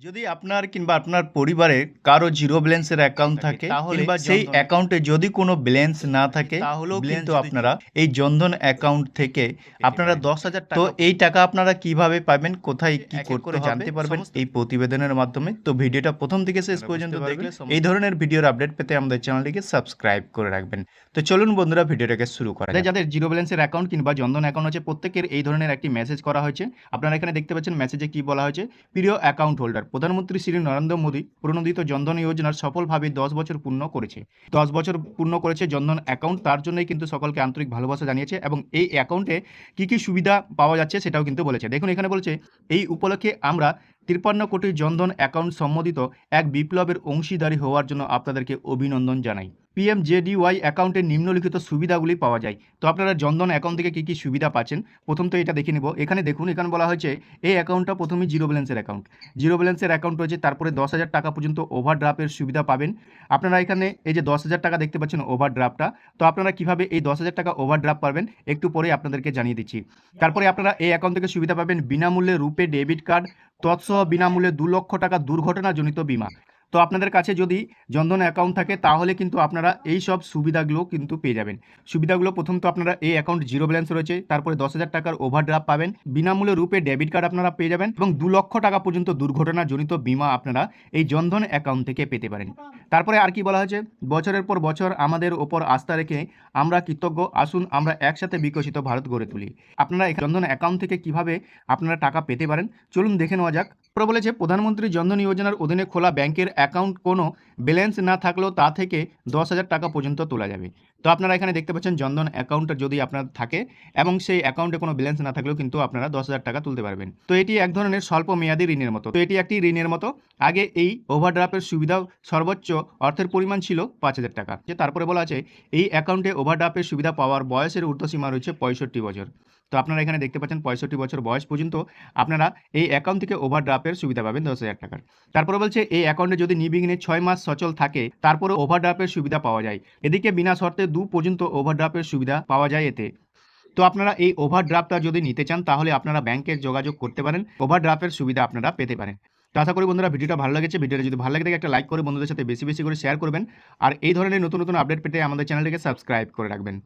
যদি আপনার কিংবা আপনার পরিবারে কারও জিরো ব্যালেন্সের অ্যাকাউন্ট থাকে তাহলে সেই অ্যাকাউন্টে যদি কোনো ব্যালেন্স না থাকে তাহলেও কিন্তু আপনারা এই জনধন অ্যাকাউন্ট থেকে আপনারা দশ হাজার তো এই টাকা আপনারা কীভাবে পাবেন কোথায় কি করতে করে জানতে পারবেন এই প্রতিবেদনের মাধ্যমে। তো ভিডিওটা প্রথম থেকে শেষ পর্যন্ত দেখলে এই ধরনের ভিডিওর আপডেট পেতে আমাদের চ্যানেলটিকে সাবস্ক্রাইব করে রাখবেন। তো চলুন বন্ধুরা ভিডিওটাকে শুরু করা যাক। যাদের জিরো ব্যালেন্সের অ্যাকাউন্ট কিংবা জনধন অ্যাকাউন্ট আছে প্রত্যেকের এই ধরনের একটি মেসেজ করা হয়েছে। আপনারা এখানে দেখতে পাচ্ছেন মেসেজে কি বলা হয়েছে প্রিয় অ্যাকাউন্ট হোল্ডার প্রধানমন্ত্রী শ্রী নরেন্দ্র মোদী প্রণোদিত জনধন যোজনার সফলভাবে দশ বছর পূর্ণ করেছে। দশ বছর পূর্ণ করেছে জনধন অ্যাকাউন্ট তার জন্যই কিন্তু সকলকে আন্তরিক ভালোবাসা জানিয়েছে এবং এই অ্যাকাউন্টে কি কি সুবিধা পাওয়া যাচ্ছে সেটাও কিন্তু বলেছে। দেখুন, এখানে বলছে, এই উপলক্ষে আমরা তিপ্পান্ন কোটি জনধন অ্যাকাউন্ট সম্বোধিত এক বিপ্লবের অংশীদারি হওয়ার জন্য আপনাদেরকে অভিনন্দন জানাই। পিএমজেডিওয়াই অ্যাকাউন্টের নিম্নলিখিত সুবিধাগুলি পাওয়া যায়। তো আপনারা জনধন অ্যাকাউন্ট থেকে কী কী সুবিধা পাচ্ছেন? প্রথম তো এটা দেখে নিব। এখানে দেখুন, এখানে বলা হয়েছে, এই অ্যাকাউন্টটা প্রথমেই জিরো ব্যালেন্সের অ্যাকাউন্ট। জিরো ব্যালেন্সের অ্যাকাউন্ট রয়েছে, তারপরে দশ হাজার টাকা পর্যন্ত ওভারড্রাফের সুবিধা পাবেন। আপনারা এখানে এই যে দশ হাজার টাকা দেখতে পাচ্ছেন ওভারড্রাফটটা, তো আপনারা কীভাবে এই দশ হাজার টাকা ওভারড্রাফট পাবেন একটু পরে আপনাদেরকে জানিয়ে দিচ্ছি। তারপরে আপনারা এই অ্যাকাউন্ট থেকে সুবিধা পাবেন বিনামূল্যে রূপে ডেবিট কার্ড, তৎসহ বিনামূল্যে দু লক্ষ টাকা দুর্ঘটনাজনিত বিমা। তো আপনাদের কাছে যদি জনধন অ্যাকাউন্ট থাকে, তাহলে কিন্তু আপনারা এই সব সুবিধাগুলো কিন্তু পেয়ে যাবেন। সুবিধাগুলো প্রথম তো আপনারা এই অ্যাকাউন্ট জিরো ব্যালেন্স রয়েছে, তারপরে দশ হাজার টাকার ওভারড্রাফট পাবেন। বিনামূল্যে রূপে ডেবিট কার্ড আপনারা পেয়ে যাবেন এবং দু লক্ষ টাকা পর্যন্ত দুর্ঘটনাজনিত বিমা আপনারা এই জনধন অ্যাকাউন্ট থেকে পেতে পারেন। তারপরে আর কি বলা হয়েছে? বছরের পর বছর আমাদের ওপর আস্থা রেখে আমরা কৃতজ্ঞ। আসুন আমরা একসাথে বিকশিত ভারত গড়ে তুলি। আপনারা এই জনধন অ্যাকাউন্ট থেকে কীভাবে আপনারা টাকা পেতে পারেন? চলুন দেখে নেওয়া যাক। তারপরে বলেছে, প্রধানমন্ত্রী জনধন যোজনার অধীনে খোলা ব্যাংকের অ্যাকাউন্ট কোনো ব্যালেন্স না থাকলেও তা থেকে দশ হাজার টাকা পর্যন্ত তোলা যাবে। তো আপনারা এখানে দেখতে পাচ্ছেন জনধন অ্যাকাউন্ট যদি আপনার থাকে এবং সেই অ্যাকাউন্টে কোনো ব্যালেন্স না থাকলেও কিন্তু আপনারা দশ হাজার টাকা তুলতে পারবেন। তো এটি এক ধরনের স্বল্প মেয়াদী ঋণের মতো। তো এটি একটি ঋণের মতো। আগে এই ওভারড্রাফের সুবিধা সর্বোচ্চ অর্থের পরিমাণ ছিল পাঁচ হাজার টাকা। যে তারপরে বলা আছে, এই অ্যাকাউন্টে ওভারড্রাফের সুবিধা পাওয়ার বয়সের ঊর্ধ্বসীমা রয়েছে পঁয়ষট্টি বছর। তো আপনারা এখানে দেখতে পাচ্ছেন পঁয়ষট্টি বছর বয়স পর্যন্ত আপনারা এই অ্যাকাউন্ট থেকে ওভারড্রাফের সুবিধা পাবেন দশ হাজার টাকার। তারপরে বলছে, এই অ্যাকাউন্টে যদি নিবিঘ্নে ছয় মাস সচল থাকে তারপরে ওভারড্রাফের সুবিধা পাওয়া যায়। এদিকে বিনা শর্তে দু পর্যন্ত ওভারড্রাফের সুবিধা পাওয়া যায় এতে। তো আপনারা এই ওভারড্রাফটা যদি নিতে চান, তাহলে আপনারা ব্যাংকে যোগাযোগ করতে পারেন। ওভারড্রাফের সুবিধা আপনারা পেতে পারেন। তো আশা করি বন্ধুরা ভিডিওটা ভালো লেগেছে। ভিডিওটা যদি ভালো লাগে থাকে, একটা লাইক করে বন্ধুদের সাথে বেশি বেশি করে শেয়ার করবেন। আর এই ধরনের নতুন নতুন আপডেট পেতে আমাদের চ্যানেলটিকে সাবস্ক্রাইব করে রাখবেন।